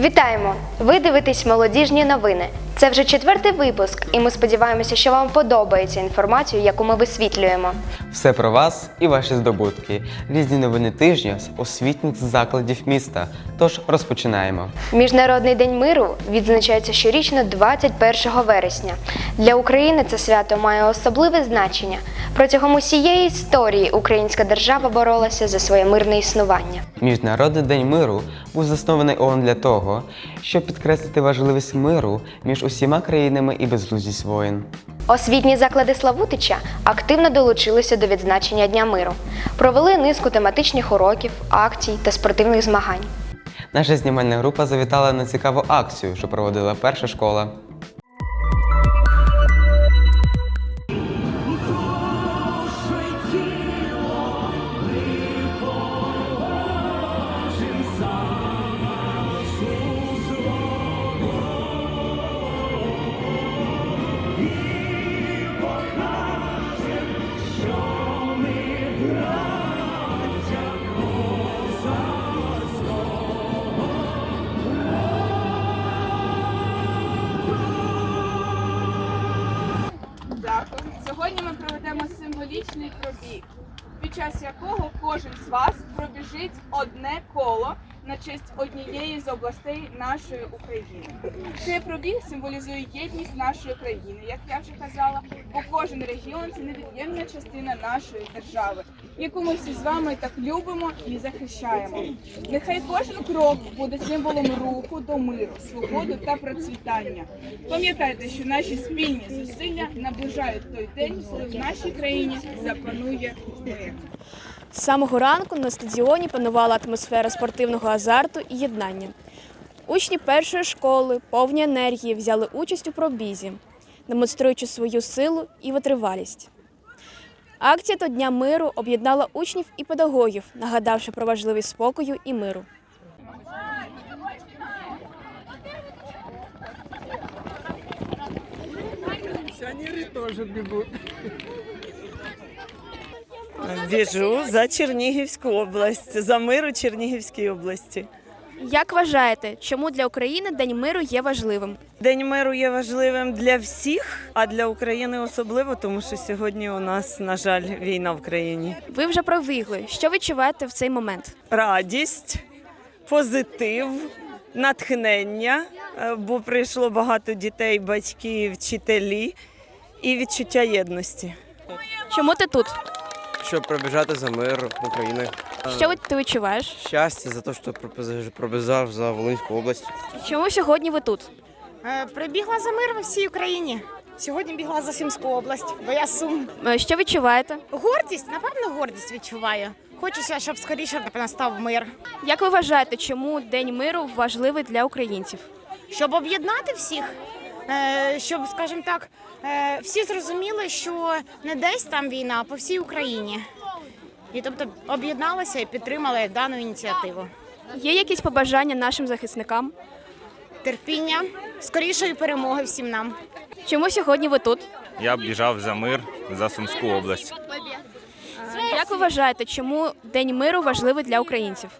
Вітаємо! Ви дивитесь молодіжні новини. Це вже четвертий випуск, і ми сподіваємося, що вам подобається інформацію, яку ми висвітлюємо. Все про вас і ваші здобутки. Різні новини тижня з освітніх закладів міста. Тож розпочинаємо. Міжнародний день миру відзначається щорічно 21 вересня. Для України це свято має особливе значення. Протягом усієї історії українська держава боролася за своє мирне існування. Міжнародний день миру був заснований ООН для того, щоб підкреслити важливість миру між усіма країнами і безглуздість воїн. Освітні заклади Славутича активно долучилися до відзначення Дня миру, провели низку тематичних уроків, акцій та спортивних змагань. Наша знімальна група завітала на цікаву акцію, що проводила перша школа. Пробіжить одне коло на честь однієї з областей нашої України. Цей пробіг символізує єдність нашої країни, як я вже казала, бо кожен регіон це невід'ємна частина нашої держави, яку ми всі з вами так любимо і захищаємо. Нехай кожен крок буде символом руху до миру, свободи та процвітання. Пам'ятайте, що наші спільні зусилля наближають той день, коли в нашій країні запанує мир. З самого ранку на стадіоні панувала атмосфера спортивного азарту і єднання. Учні першої школи, повні енергії, взяли участь у пробізі, демонструючи свою силу і витривалість. Акція до Дня миру об'єднала учнів і педагогів, нагадавши про важливість спокою і миру. Біжу за Чернігівську область, за мир у Чернігівській області. Як вважаєте, чому для України День миру є важливим? День миру є важливим для всіх, а для України особливо, тому що сьогодні у нас, на жаль, війна в країні. Ви вже пробігли. Що відчуваєте в цей момент? Радість, позитив, натхнення, е, бо прийшло багато дітей, батьки, вчителі і відчуття єдності. Чому ти тут? Щоб пробіжати за мир України. Що ти відчуваєш? Щастя за те, що пробіжав за Волинську область. Чому сьогодні ви тут? Е, Прибігла за мир в всій Україні. Сьогодні бігла за Сумську область, бо я сум. Е, Що відчуваєте? Гордість, напевно, гордість відчуваю. Хочеться, щоб скоріше настав мир, Як ви вважаєте, чому День миру важливий для українців? щоб об'єднати всіх, щоб, скажімо так, е, всі зрозуміли, що не десь там війна, а по всій Україні. І тобто об'єдналися і підтримали дану ініціативу. Є якісь побажання нашим захисникам? Терпіння, скорішої перемоги всім нам. Чому сьогодні ви тут? Я б біжав за мир за Сумську область. Як ви вважаєте, чому День миру важливий для українців?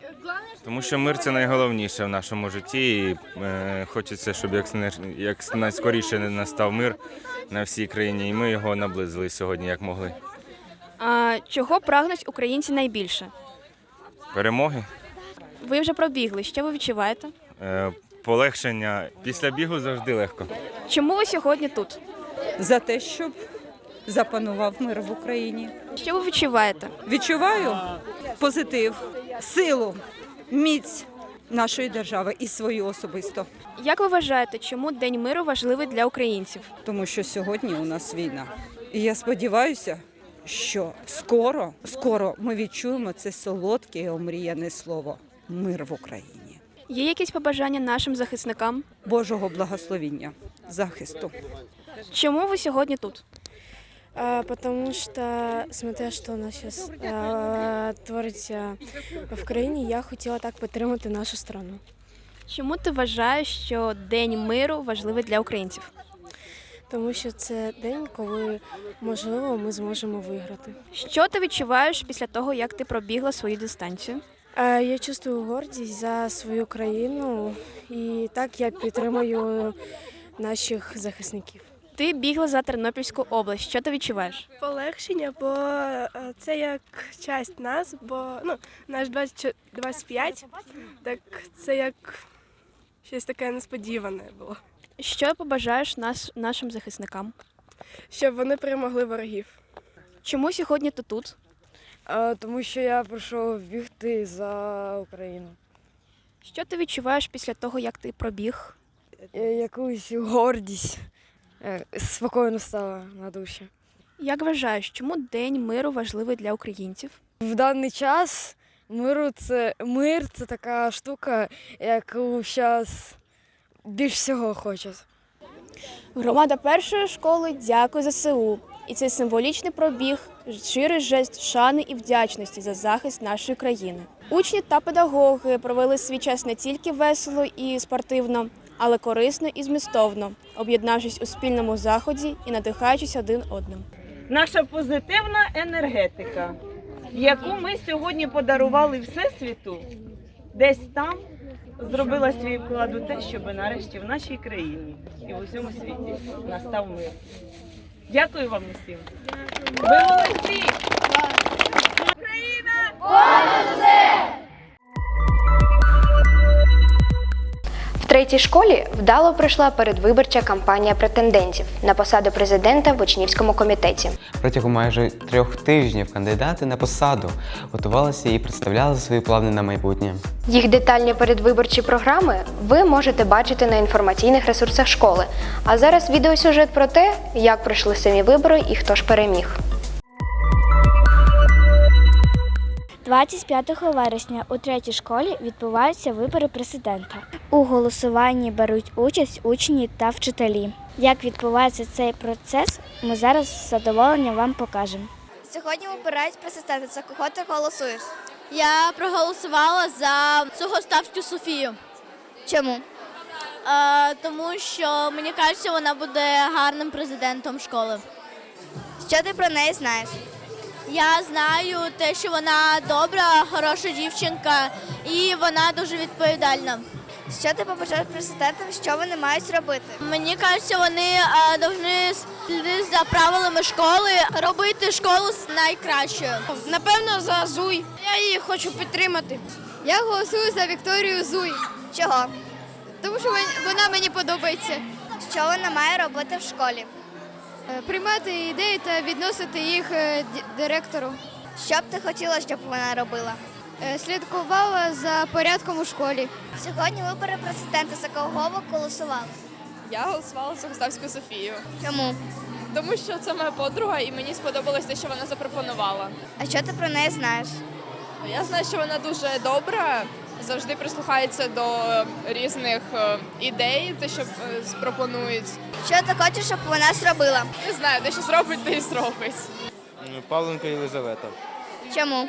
Тому що мир це найголовніше в нашому житті. І е, хочеться, щоб як, як найскоріше настав мир на всій країні, і ми його наблизили сьогодні, як могли. А, чого прагнуть українці найбільше? Перемоги, Ви вже пробігли. Що ви відчуваєте? е, полегшення після бігу завжди легко. Чому ви сьогодні тут? за те, щоб запанував мир в Україні. Що ви відчуваєте? Відчуваю позитив, силу, міць нашої держави і свою особисто, Як ви вважаєте, чому День миру важливий для українців? тому що сьогодні у нас війна. І я сподіваюся, що скоро, скоро ми відчуємо це солодке і омріяне слово мир в Україні. Є якісь побажання нашим захисникам? Божого благословіння, захисту. Чому ви сьогодні тут? Потому что, смотря що у нас сейчас а, твориться в країні, я хотіла так підтримати нашу страну. Чому ти вважаєш, що День миру важливий для українців? Тому що це день, коли можливо ми зможемо виграти. Що ти відчуваєш після того, як ти пробігла свою дистанцію? Е, Я чувствую гордість за свою країну і так я підтримую наших захисників. Ти бігла за Тернопільську область. Що ти відчуваєш? Полегшення, бо е, це як часть нас, бо ну, наш 20 25, так це як щось таке несподіване було. Що побажаєш нас, нашим захисникам? Щоб вони перемогли ворогів. Чому сьогодні ти тут? Тому що я прийшов бігти за Україну. Що ти відчуваєш після того, як ти пробіг? Якусь гордість спокійно стала на душі. Як вважаєш, чому День миру важливий для українців? В даний час миру це мир це така штука, яку зараз більш всього хочуть. Громада першої школи дякує ЗСУ. І цей символічний пробіг щирий жест шани і вдячності за захист нашої країни. Учні та педагоги провели свій час не тільки весело і спортивно, але корисно і змістовно, об'єднавшись у спільному заході і надихаючись один одним. Наша позитивна енергетика, яку ми сьогодні подарували Всесвіту, десь там зробила свій вклад у те, щоб нарешті в нашій країні і в усьому світі настав мир. Дякую вам усім. Ви молодці! В третій школі вдало пройшла передвиборча кампанія претендентів на посаду президента в учнівському комітеті. Протягом майже трьох тижнів кандидати на посаду готувалися і представляли свої плани на майбутнє. Їх детальні передвиборчі програми ви можете бачити на інформаційних ресурсах школи. А зараз відеосюжет про те, як пройшли самі вибори і хто ж переміг. 25 вересня у третій школі відбуваються вибори президента. У голосуванні беруть участь учні та вчителі. Як відбувається цей процес, ми зараз з задоволенням вам покажемо. Сьогодні обирають президента. За кого ти голосуєш? Я проголосувала за цього ставцю Софію, Чому? тому що мені кажеться, вона буде гарним президентом школи. Що ти про неї знаєш? Я знаю те, що вона добра, хороша дівчинка і вона дуже відповідальна. Що ти побажаєш президентам, що вони мають робити? Мені кажеться, вони повинні слідити за правилами школи, робити школу найкращою. Напевно, за Зуй. Я її хочу підтримати. Я голосую за Вікторію Зуй, Чого? тому що вона мені подобається. Що вона має робити в школі? Е, Приймати ідеї та відносити їх е, директору. Що б ти хотіла, щоб вона робила? Е, Слідкувала за порядком у школі. Сьогодні вибори президента. За кого ви голосували? Я голосувала за Густавську Софію, Чому? тому що це моя подруга, і мені сподобалось те, що вона запропонувала. А що ти про неї знаєш? Я знаю, що вона дуже добра, завжди прислухається до різних е, ідей, те, що е, пропонують. Що ти хочеш, щоб вона зробила? Не знаю, те, що зробить, те і зробить. Павленко Єлизавета. Чому?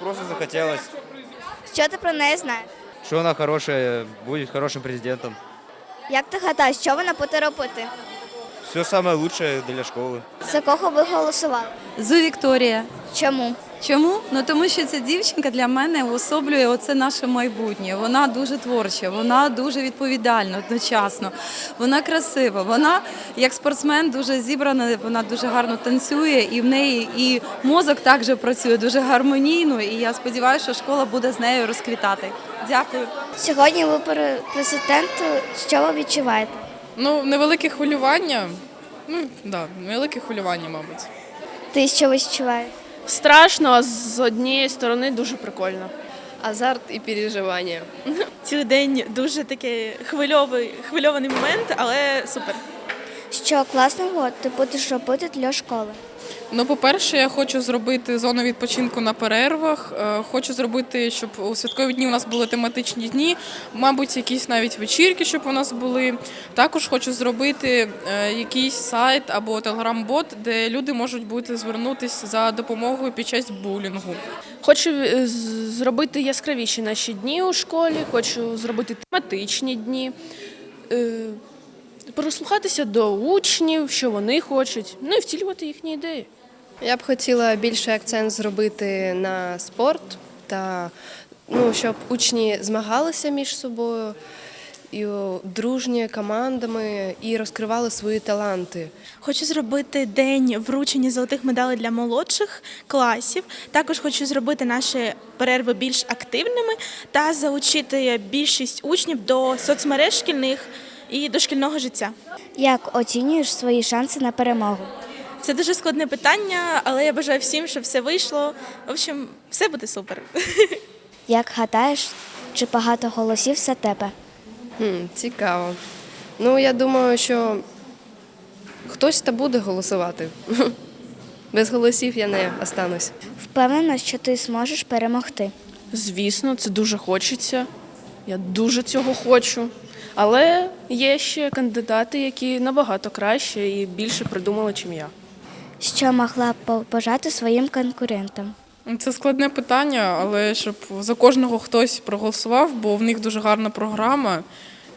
Просто захотелось, Що ти про неї знаєш? Що вона хороша, буде хорошим президентом. Як ти гадаєш, що вона буде робити? Все найкраще для школи. За кого ви голосували? За Вікторія. Чому? Чому? Ну тому що ця дівчинка для мене уособлює оце наше майбутнє. Вона дуже творча, вона дуже відповідальна одночасно. Вона красива. Вона як спортсмен дуже зібрана, вона дуже гарно танцює, і в неї і мозок також працює дуже гармонійно. І я сподіваюся, що школа буде з нею розквітати. Дякую. Сьогодні вибори президента. Що ви відчуваєте? Ну, невелике хвилювання. Ну, да, невелике хвилювання, мабуть. Ти що відчуваєш? Страшно, а з однієї сторони дуже прикольно. Азарт і переживання. Цілий день дуже такий хвильовий, хвильований момент, але супер. Що класного ти будеш робити для школи? Ну, по-перше, я хочу зробити зону відпочинку на перервах. Е, Хочу зробити, щоб у святкові дні у нас були тематичні дні, мабуть, якісь навіть вечірки, щоб у нас були. Також хочу зробити е, якийсь сайт або телеграм-бот, де люди можуть бути звернутися за допомогою під час булінгу. Хочу е, зробити яскравіші наші дні у школі, хочу зробити тематичні дні. Прислухатися до учнів, що вони хочуть, ну і втілювати їхні ідеї. Я б хотіла більше акцент зробити на спорт, та ну, щоб учні змагалися між собою і дружні командами і розкривали свої таланти. Хочу зробити день вручення золотих медалей для молодших класів. Також хочу зробити наші перерви більш активними та залучити більшість учнів до соцмереж шкільних і до шкільного життя. Як оцінюєш свої шанси на перемогу? Це дуже складне питання, але я бажаю всім, щоб все вийшло. В общем, все буде супер. Як гадаєш, чи багато голосів за тебе? Хм, цікаво. Ну, я думаю, що хтось та буде голосувати. Без голосів я не останусь. Впевнена, що ти зможеш перемогти. Звісно, це дуже хочеться. Я дуже цього хочу. Але є ще кандидати, які набагато краще і більше придумали, чим я. Що могла б побажати своїм конкурентам? Це складне питання, але щоб за кожного хтось проголосував, бо в них дуже гарна програма,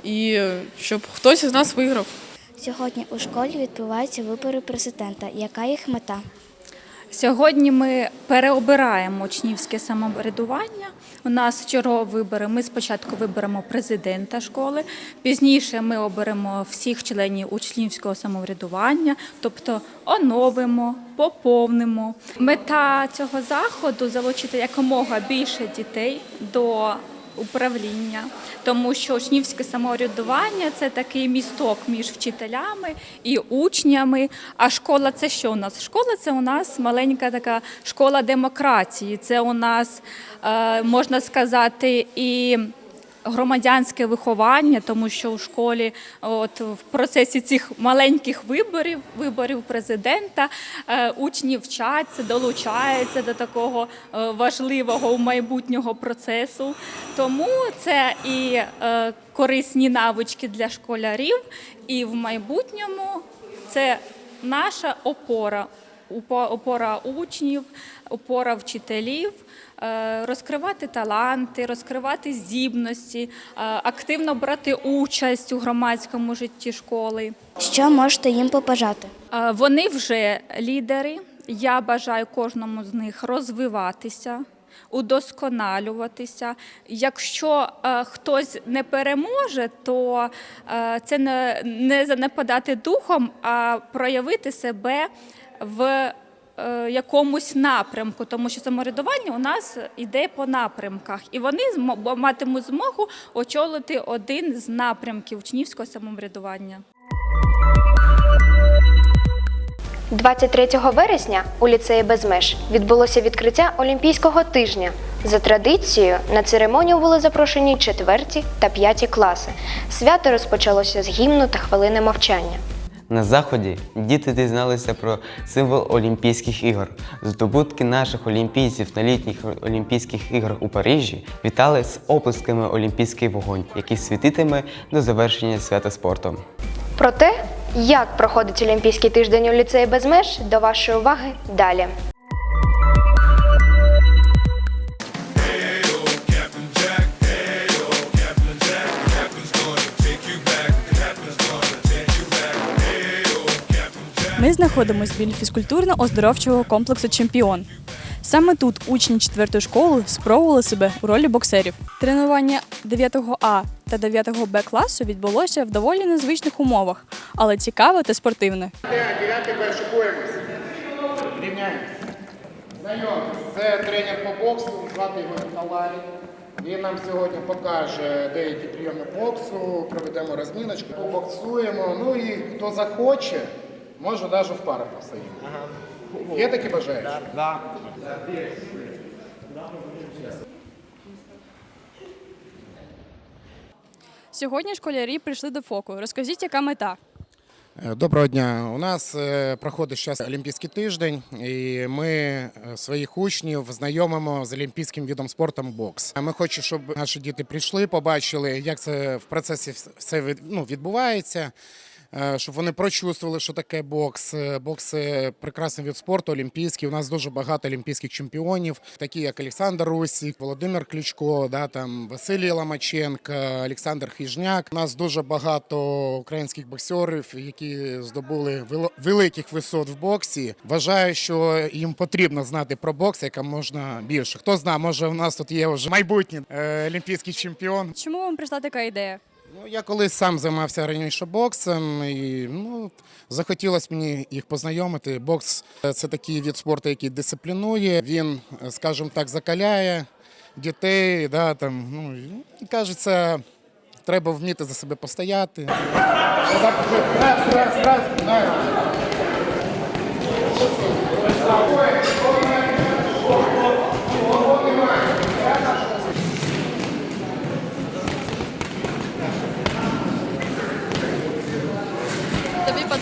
і щоб хтось із нас виграв. Сьогодні у школі відбуваються вибори президента. Яка їх мета? Сьогодні ми переобираємо учнівське самоврядування. У нас чергові вибори. Ми спочатку виберемо президента школи, пізніше ми оберемо всіх членів учнівського самоврядування, тобто оновимо, поповнимо. Мета цього заходу залучити якомога більше дітей до управління, тому що учнівське самоврядування це такий місток між вчителями і учнями. А школа це що у нас? Школа це у нас маленька така школа демократії. Це у нас е, можна сказати і. Громадянське виховання, тому що у школі, от в процесі цих маленьких виборів, виборів президента, е, учні вчаться, долучаються до такого е, важливого майбутнього процесу. Тому це і е, корисні навички для школярів, і в майбутньому це наша опора. Опора учнів, опора вчителів, е, розкривати таланти, розкривати здібності, е, активно брати участь у громадському житті школи. Що можете їм побажати? Е, Вони вже лідери. Я бажаю кожному з них розвиватися, удосконалюватися. Якщо е, хтось не переможе, то е, це не, не занепадати духом, а проявити себе в е, якомусь напрямку, тому що самоврядування у нас йде по напрямках, і вони матимуть змогу очолити один з напрямків учнівського самоврядування. 23 вересня у ліцеї Безмеж відбулося відкриття Олімпійського тижня. За традицією на церемонію були запрошені четверті та п'яті класи. Свято розпочалося з гімну та хвилини мовчання. На заході діти дізналися про символ Олімпійських ігор. Здобутки наших олімпійців на літніх Олімпійських іграх у Парижі вітали з оплесками Олімпійський вогонь, який світитиме до завершення свята спорту. Про те, як проходить Олімпійський тиждень у ліцеї Безмеж, до вашої уваги далі. Ми знаходимося біля фізкультурно-оздоровчого комплексу Чемпіон. Саме тут учні 4 школи спробували себе у ролі боксерів. Тренування 9 А та 9 Б класу відбулося в доволі незвичних умовах, але цікаве та спортивне. Дев'ятий. Рівняємось. Знайомтесь, це тренер по боксу, звати його Ніколай. Він нам сьогодні покаже деякі прийоми боксу, проведемо розміночку, побоксуємо. Ну і хто захоче, може навіть в парах постоїмо. Є такі бажаючі? Да. Сьогодні школярі прийшли до фоку. Розкажіть, яка мета? Е, Доброго дня. У нас е, проходить зараз Олімпійський тиждень, і ми е, своїх учнів знайомимо з олімпійським відом спорту бокс. Ми хочемо, щоб наші діти прийшли, побачили, як це в процесі все ну, відбувається. Е, щоб вони прочувствували, що таке бокс. Е, Бокс прекрасний від спорту, олімпійський. У нас дуже багато олімпійських чемпіонів, такі як Олександр Русік, Володимир Кличко, да, там Василій Ломаченко, Олександр Хижняк. У нас дуже багато українських боксерів, які здобули вел- великих висот в боксі. Вважаю, що їм потрібно знати про бокс, яка можна більше. Хто знає, може у нас тут є вже майбутній е, олімпійський чемпіон. Чому вам прийшла така ідея? Ну, я колись сам займався раніше боксом, і ну, захотілося мені їх познайомити. Бокс це такий від спорту, який дисциплінує. Він, скажімо так, закаляє дітей. Да, там, ну, кажеться, треба вміти за себе постояти. Тобі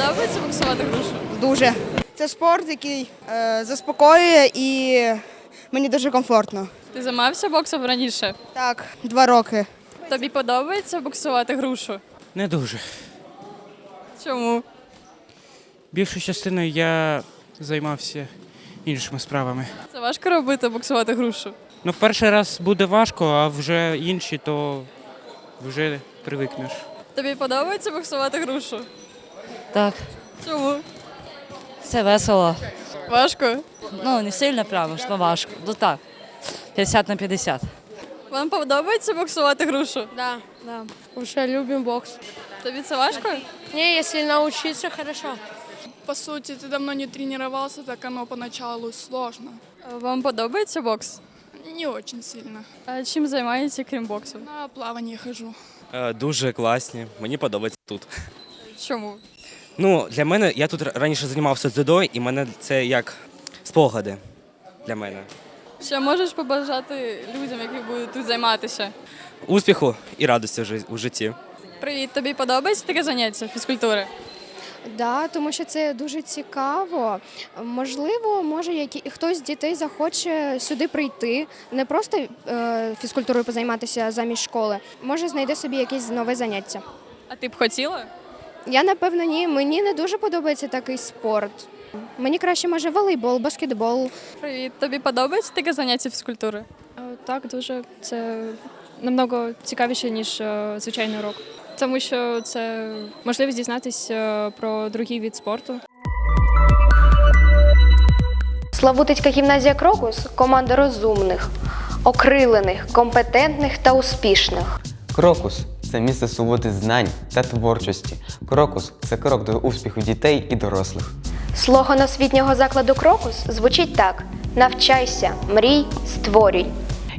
подобається боксувати грушу? Дуже. Це спорт, який е, заспокоює і мені дуже комфортно. Ти займався боксом раніше? Так, два роки. Тобі подобається боксувати грушу? Не дуже. Чому? Більшу частиною я займався іншими справами. Це важко робити боксувати грушу. Ну, в перший раз буде важко, а вже інші, то вже привикнеш. Тобі подобається боксувати грушу? Так, Чому? це весело. Важко? Ну, не сильно прямо, що важко. Ну так, 50 на 50. Вам подобається боксувати грушу? Да, да. Уже любим бокс. Тобі це важко? Не, если научиться, хорошо. По суті, ти давно не тренувався, так оно поначалу сложно. Вам подобається бокс? Не очень сильно. А чим займаєтеся, крім боксу? На плавання хожу. Е, Дуже класні. Мені подобається тут. Чому? Ну, для мене я тут раніше займався дзюдо, і мене це як спогади для мене. Що можеш побажати людям, які будуть тут займатися? Успіху і радості у житті. Привіт, тобі подобається таке заняття фізкультури? Да, тому що це дуже цікаво. Можливо, може, які хтось з дітей захоче сюди прийти, не просто е, фізкультурою позайматися замість школи. Може, знайде собі якесь нове заняття. А ти б хотіла? Я напевно ні. Мені не дуже подобається такий спорт. Мені краще може волейбол, баскетбол. Привіт, тобі подобається таке заняття фізкультури? Так, дуже це намного цікавіше, ніж е, звичайний урок. Тому що це можливість дізнатися е, про другий від спорту. Славутицька гімназія Крокус команда розумних, окрилених, компетентних та успішних. Крокус це місце свободи знань та творчості. Крокус це крок до успіху дітей і дорослих. Слоган освітнього закладу Крокус звучить так: навчайся, мрій, створюй.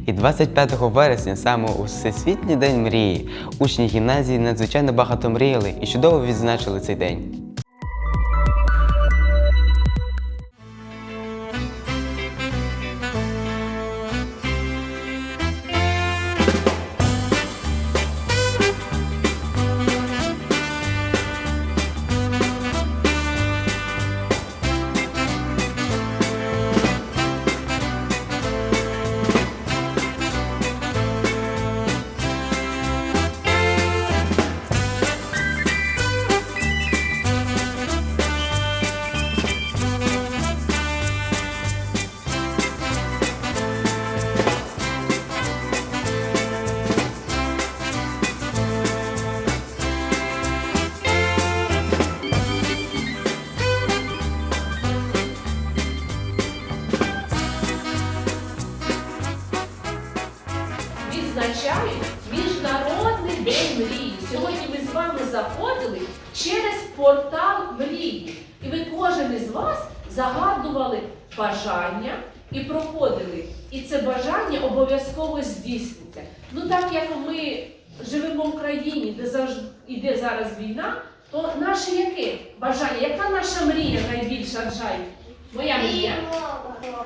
І 25 вересня, саме у Всесвітній день мрії, учні гімназії надзвичайно багато мріяли і чудово відзначили цей день. Живемо країні, де завжди іде зараз війна, то наше яке бажання? Яка наша мрія найбільша Джай? Моя мрія?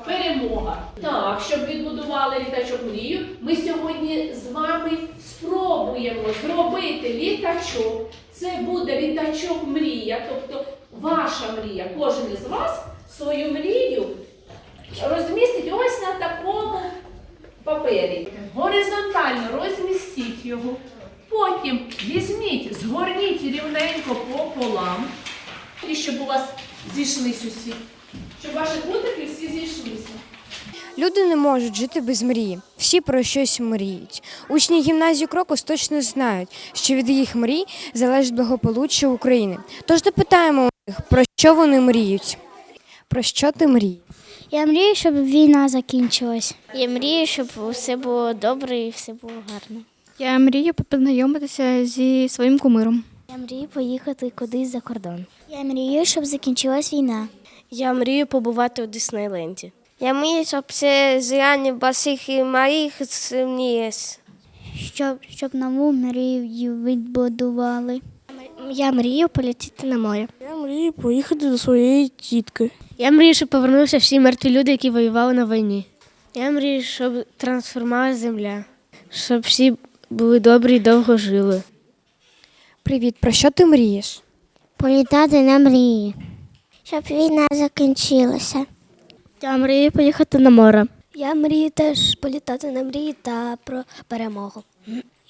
Перемога. Так, щоб відбудували літачок мрію, ми сьогодні з вами спробуємо зробити літачок. Це буде літачок мрія, тобто ваша мрія. Кожен із вас свою мрію розмістить ось на такому папері. Горизонтально розмістіть його. Потім візьміть, згорніть рівненько пополам, і щоб у вас зійшлись усі. Щоб ваші кутики всі зійшлися. Люди не можуть жити без мрії. Всі про щось мріють. Учні гімназії Крокус точно знають, що від їх мрій залежить благополуччя України. Тож допитаємо у них, про що вони мріють. Про що ти мрієш? Я мрію, щоб війна закінчилась. Я мрію, щоб все було добре і все було гарно. Я мрію познайомитися зі своїм кумиром. Я мрію поїхати кудись за кордон. Я мрію, щоб закінчилась війна. Я мрію побувати у Диснейленді. Я мрію, щоб все зрання басих і малих змієш. Щоб, щоб нову мрію відбудували. Я мрію полетіти на море. Я мрію поїхати до своєї тітки. Я мрію, щоб повернувся всі мертві люди, які воювали на війні. Я мрію, щоб трансформувалася земля, щоб всі були добрі і довго жили. Привіт, про що ти мрієш? Політати на мрії. Щоб війна закінчилася. Я мрію поїхати на море. Я мрію теж політати на мрії та про перемогу.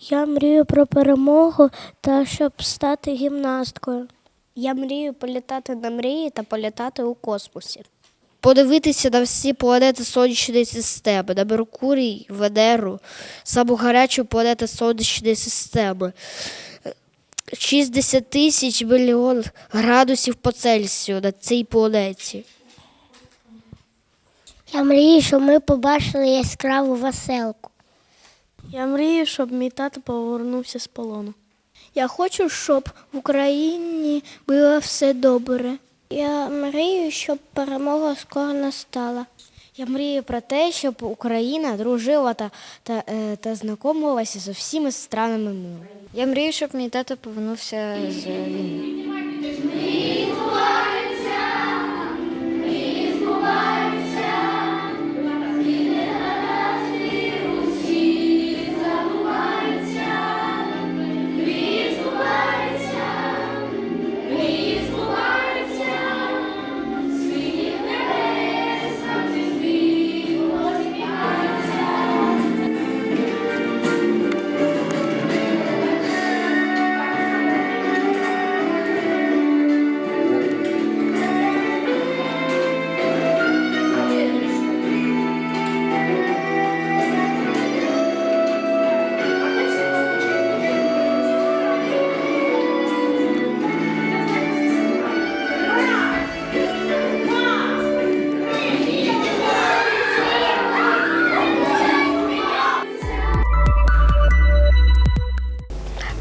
Я мрію про перемогу та щоб стати гімнасткою. Я мрію політати на мрії та політати у космосі. Подивитися на всі планети сонячної системи, на Меркурій, Венеру, саму гарячу планету сонячної системи. 60 тисяч мільйон градусів по Цельсію на цій планеті. Я мрію, щоб ми побачили яскраву веселку. Я мрію, щоб мій тато повернувся з полону. Я хочу, щоб в Україні було все добре. Я мрію, щоб перемога скоро настала. Я мрію про те, щоб Україна дружила та, та, е, та знайомилася з усіма странами миру. Я мрію, щоб мій тато повернувся з війни.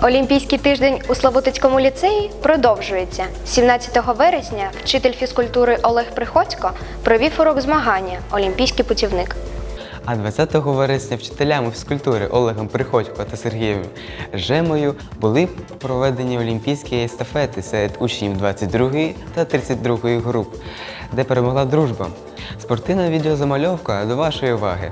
Олімпійський тиждень у Славутицькому ліцеї продовжується. 17 вересня вчитель фізкультури Олег Приходько провів урок змагання Олімпійський путівник. А 20 вересня вчителями фізкультури Олегом Приходько та Сергієм Жемою були проведені олімпійські естафети серед учнів 22 та 32 груп, де перемогла дружба. Спортивна відеозамальовка до вашої уваги.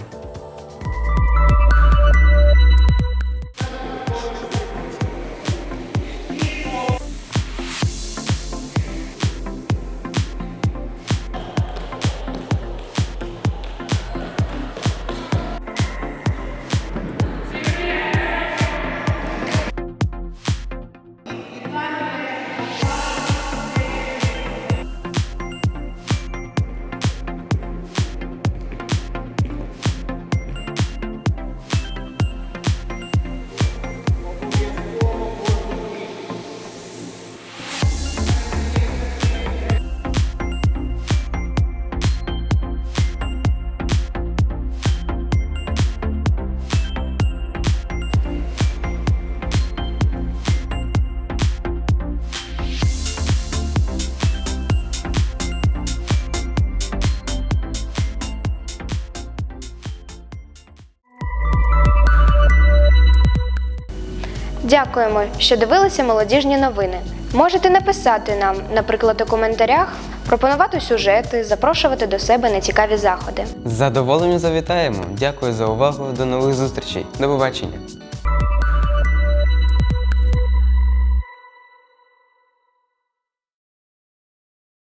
Дякуємо, що дивилися молодіжні новини. Можете написати нам, наприклад, у коментарях, пропонувати сюжети, запрошувати до себе на цікаві заходи. З задоволенням завітаємо. Дякую за увагу. До нових зустрічей. До побачення.